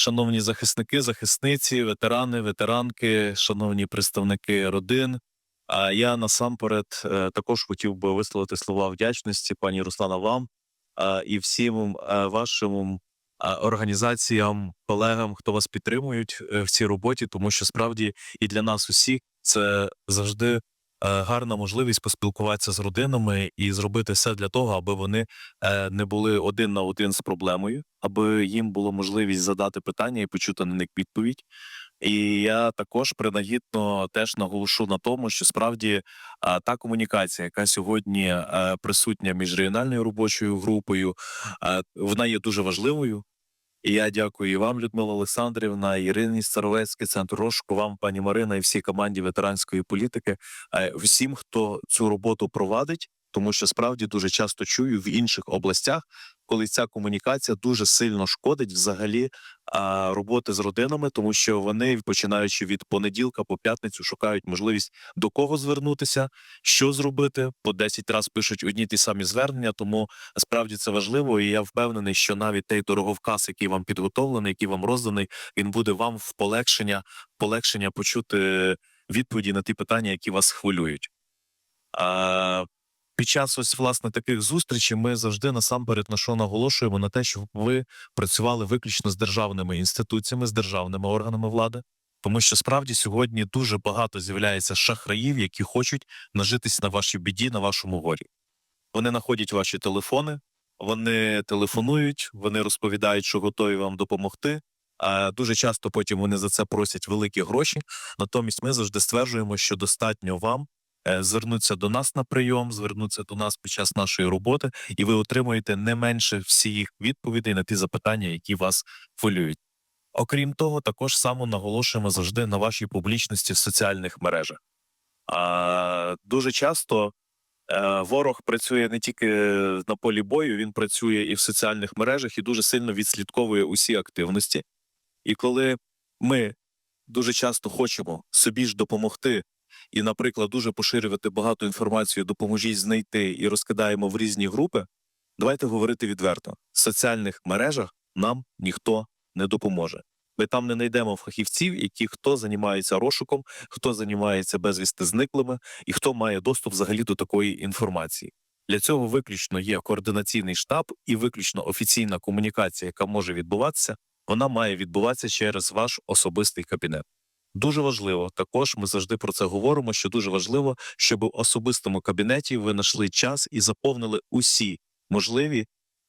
шановні захисники, захисниці, ветерани, ветеранки, шановні представники родин. А я насамперед е, також хотів би висловити слова вдячності, пані Руслана, вам і всім е, вашим організаціям, колегам, хто вас підтримують е, в цій роботі, тому що справді і для нас усіх це завжди е, гарна можливість поспілкуватися з родинами і зробити все для того, аби вони е, не були один на один з проблемою, аби їм було можливість задати питання і почути на них відповідь. І я також принагідно теж наголошу на тому, що справді а, та комунікація, яка сьогодні е, присутня між регіональною робочою групою, е, вона є дуже важливою. І я дякую і вам, Людмила Олександрівна, Ірині Старовецький, центр розшуку, вам, пані Марина, і всій команді ветеранської політики, е, всім, хто цю роботу провадить, тому що справді дуже часто чую в інших областях, коли ця комунікація дуже сильно шкодить взагалі а, роботи з родинами, тому що вони, починаючи від понеділка по п'ятницю, шукають можливість до кого звернутися, що зробити. По 10 разів пишуть одні ті самі звернення. Тому справді це важливо. І я впевнений, що навіть той дороговказ, який вам підготовлений, який вам розданий, він буде вам в полегшення, полегшення почути відповіді на ті питання, які вас хвилюють. А, під час ось власне таких зустрічей ми завжди насамперед на що наголошуємо на те, щоб ви працювали виключно з державними інституціями, з державними органами влади, тому що справді сьогодні дуже багато з'являється шахраїв, які хочуть нажитись на вашій біді, на вашому горі. Вони знаходять ваші телефони, вони телефонують, вони розповідають, що готові вам допомогти. А дуже часто потім вони за це просять великі гроші. Натомість ми завжди стверджуємо, що достатньо вам е, звернутися до нас на прийом, звернутися до нас під час нашої роботи, і ви отримуєте не менше всіх відповідей на ті запитання, які вас хвилюють. Окрім того, також само наголошуємо завжди на вашій публічності в соціальних мережах. А, дуже часто е, ворог працює не тільки на полі бою, він працює і в соціальних мережах і дуже сильно відслідковує усі активності. І коли ми дуже часто хочемо собі ж допомогти і, наприклад, дуже поширювати багато інформації, допоможіть знайти і розкидаємо в різні групи. Давайте говорити відверто: в соціальних мережах нам ніхто не допоможе. Ми там не знайдемо фахівців, які хто займається розшуком, хто займається безвісти зниклими і хто має доступ взагалі до такої інформації. Для цього виключно є координаційний штаб і виключно офіційна комунікація, яка може відбуватися. Вона має відбуватися через ваш особистий кабінет. Дуже важливо також. Ми завжди про це говоримо. Що дуже важливо, щоб в особистому кабінеті ви знайшли час і заповнили усі можливі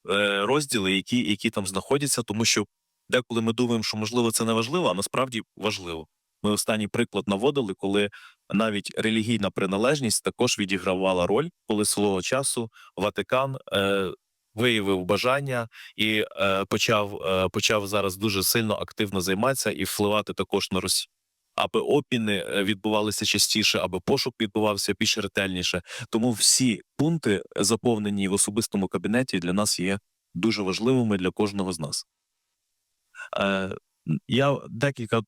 е, розділи, які, які там знаходяться, тому що деколи ми думаємо, що можливо це не важливо, а насправді важливо. Ми останній приклад наводили, коли навіть релігійна приналежність також відігравала роль, коли свого часу Ватикан е, виявив бажання і е, почав, е, почав зараз дуже сильно активно займатися і впливати також на Росію. Аби обміни е, відбувалися частіше, аби пошук відбувався більш ретельніше. Тому всі пункти, заповнені в особистому кабінеті, для нас є дуже важливими для кожного з нас. Е, я декілька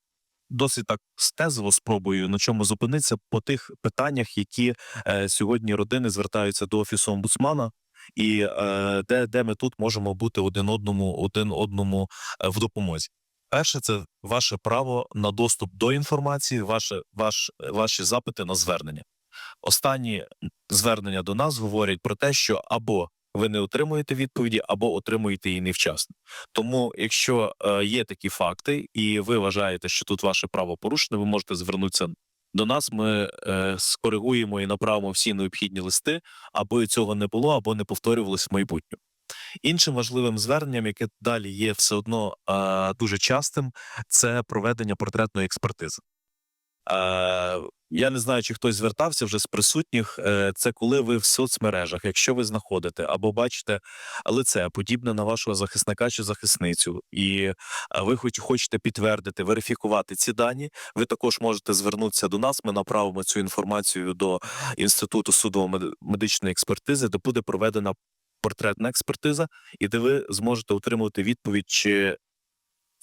досить так стезово спробую на чому зупинитися по тих питаннях, які е, сьогодні родини звертаються до офісу омбудсмана, і е, де, де ми тут можемо бути один одному, один одному е, в допомозі. Перше, це ваше право на доступ до інформації, ваше, ваш, ваші запити на звернення. Останні звернення до нас говорять про те, що або ви не отримуєте відповіді, або отримуєте її невчасно. Тому, якщо е, є такі факти, і ви вважаєте, що тут ваше право порушене, ви можете звернутися до нас. Ми е, скоригуємо і направимо всі необхідні листи, аби цього не було, або не повторювалося в майбутньому. Іншим важливим зверненням, яке далі є все одно е, дуже частим, це проведення портретної експертизи. Е, я не знаю, чи хтось звертався вже з присутніх. Е, це коли ви в соцмережах, якщо ви знаходите або бачите лице подібне на вашого захисника чи захисницю, і ви хоч хочете підтвердити, верифікувати ці дані, ви також можете звернутися до нас. Ми направимо цю інформацію до інституту судово-медичної експертизи, де буде проведена портретна експертиза, і де ви зможете отримувати відповідь, чи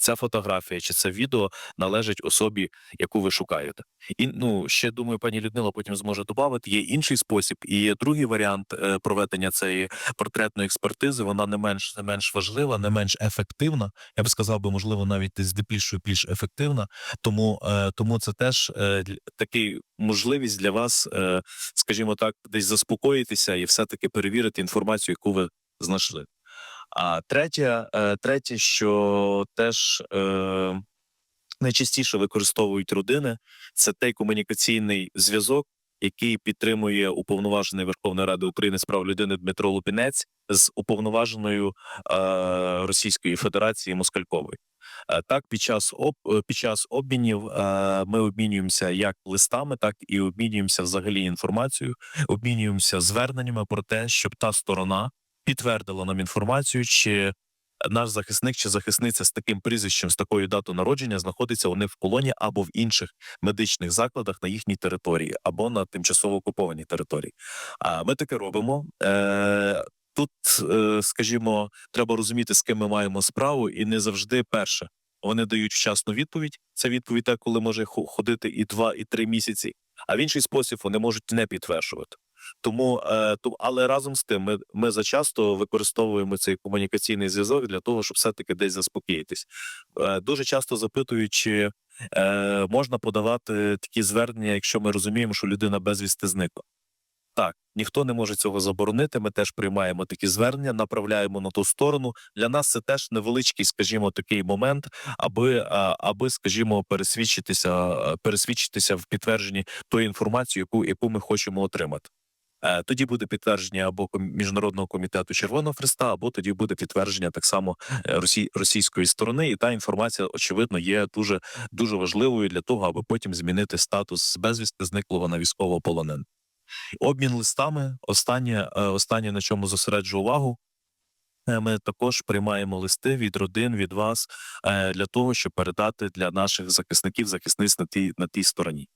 ця фотографія чи це відео належить особі, яку ви шукаєте. І ну ще думаю, пані Людмила потім зможе додати. Є інший спосіб, і є другий варіант е, проведення цієї портретної експертизи. Вона не менш не менш важлива, не менш ефективна. Я б сказав би, можливо, навіть десь більшою більш ефективна. Тому е, тому це теж е, такий можливість для вас, скажімо так, десь заспокоїтися і все таки перевірити інформацію, яку ви знайшли. А третє, е, третє, що теж е, найчастіше використовують родини, це той комунікаційний зв'язок, який підтримує уповноважений Верховної Ради України з прав людини Дмитро Лупінець з уповноваженою е, Російської Федерації Москальковою. Е, Так, під час об е, під час обмінів ми обмінюємося як листами, так і обмінюємося взагалі інформацією, обмінюємося зверненнями про те, щоб та сторона підтвердила нам інформацію, чи наш захисник чи захисниця з таким прізвищем, з такою датою народження знаходиться вони в полоні або в інших медичних закладах на їхній території, або на тимчасово окупованій території. А ми таке робимо. Е, Тут, е, скажімо, треба розуміти, з ким ми маємо справу, і не завжди перше. Вони дають вчасну відповідь. Це відповідь, коли може ходити і два, і три місяці. А в інший спосіб вони можуть не підтверджувати. Тому, е, то, але разом з тим, ми, ми зачасто використовуємо цей комунікаційний зв'язок для того, щоб все-таки десь заспокоїтись. Е, дуже часто запитують, чи е, можна подавати такі звернення, якщо ми розуміємо, що людина безвісти зникла. Так, ніхто не може цього заборонити. Ми теж приймаємо такі звернення, направляємо на ту сторону. Для нас це теж невеличкий, скажімо, такий момент, аби, аби скажімо, пересвідчитися, пересвідчитися в підтвердженні тої інформації, яку, яку ми хочемо отримати. Е, Тоді буде підтвердження або міжнародного комітету Червоного Христа, або тоді буде підтвердження так само е, російської сторони, і та інформація, очевидно, є дуже дуже важливою для того, аби потім змінити статус з безвісти зниклого на військовополоненого. Обмін листами. Останнє, е, останнє на чому зосереджу увагу. Ми також приймаємо листи від родин, від вас для того, щоб передати для наших захисників захисниць на тій на тій стороні.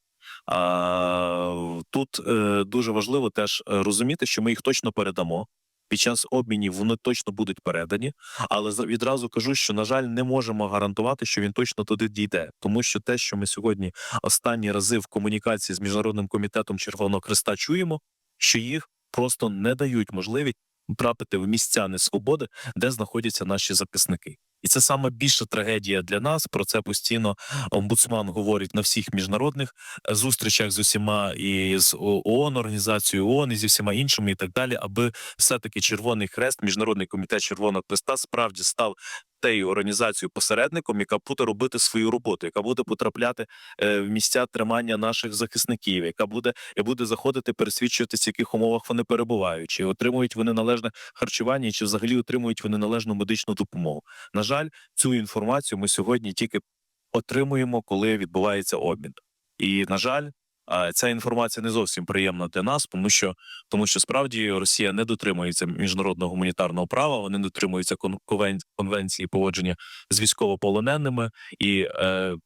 Тут е, дуже важливо теж е, розуміти, що ми їх точно передамо. Під час обмінів вони точно будуть передані, але відразу кажу, що на жаль, не можемо гарантувати, що він точно туди дійде, тому що те, що ми сьогодні останні рази в комунікації з міжнародним комітетом Червоного Христа чуємо, що їх просто не дають можливість трапити в місця несвободи, де знаходяться наші захисники. І це саме більша трагедія для нас. Про це постійно омбудсман говорить на всіх міжнародних е, зустрічах з усіма і з ООН, організацією ООН, і зі всіма іншими, і так далі, аби все-таки Червоний Хрест, міжнародний комітет Червоного Хреста, справді став тією організацією посередником, яка буде робити свою роботу, яка буде потрапляти е, в місця тримання наших захисників, яка буде і буде заходити, пересвідчуватися, в яких умовах вони перебувають, чи отримують вони належне харчування, чи взагалі отримують вони належну медичну допомогу. На жаль, цю інформацію ми сьогодні тільки отримуємо, коли відбувається обмін. І на жаль, ця інформація не зовсім приємна для нас, тому що тому що справді Росія не дотримується міжнародного гуманітарного права, вони не дотримуються кон- конвенції поводження з військовополоненими і. Е,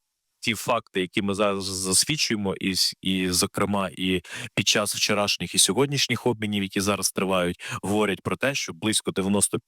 Ті факти, які ми зараз засвідчуємо, і, і зокрема, і під час вчорашніх і сьогоднішніх обмінів, які зараз тривають, говорять про те, що близько 95%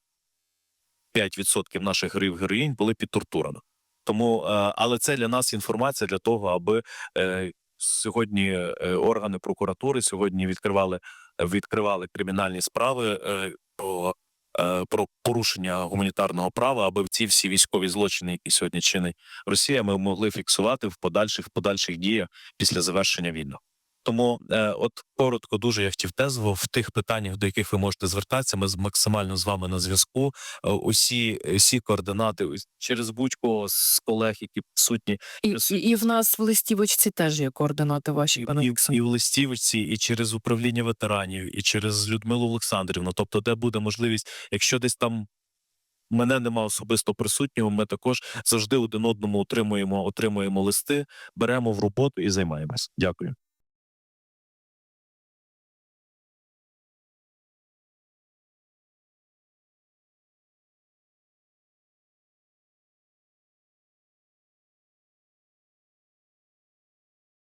наших героїв героїнь були під тортурами. Тому, е, але це для нас інформація для того, аби е, сьогодні е, органи прокуратури сьогодні відкривали відкривали кримінальні справи е, про, е, про порушення гуманітарного права, аби ці всі військові злочини, які сьогодні чинить Росія, ми могли фіксувати в подальших подальших діях після завершення війни. Тому, е, от коротко, дуже я хотів тезово в тих питаннях, до яких ви можете звертатися. Ми з- максимально з вами на зв'язку. Е, Усі, усі координати ось через будь-кого з колег, які присутні, І, і, і в нас в листівочці теж є координати ваші, пане і, і в листівці, і через управління ветеранів, і через Людмилу Олександрівну. Тобто, де буде можливість, якщо десь там. Мене нема особисто присутнього. Ми також завжди один одному отримуємо, отримуємо листи, беремо в роботу і займаємось. Дякую.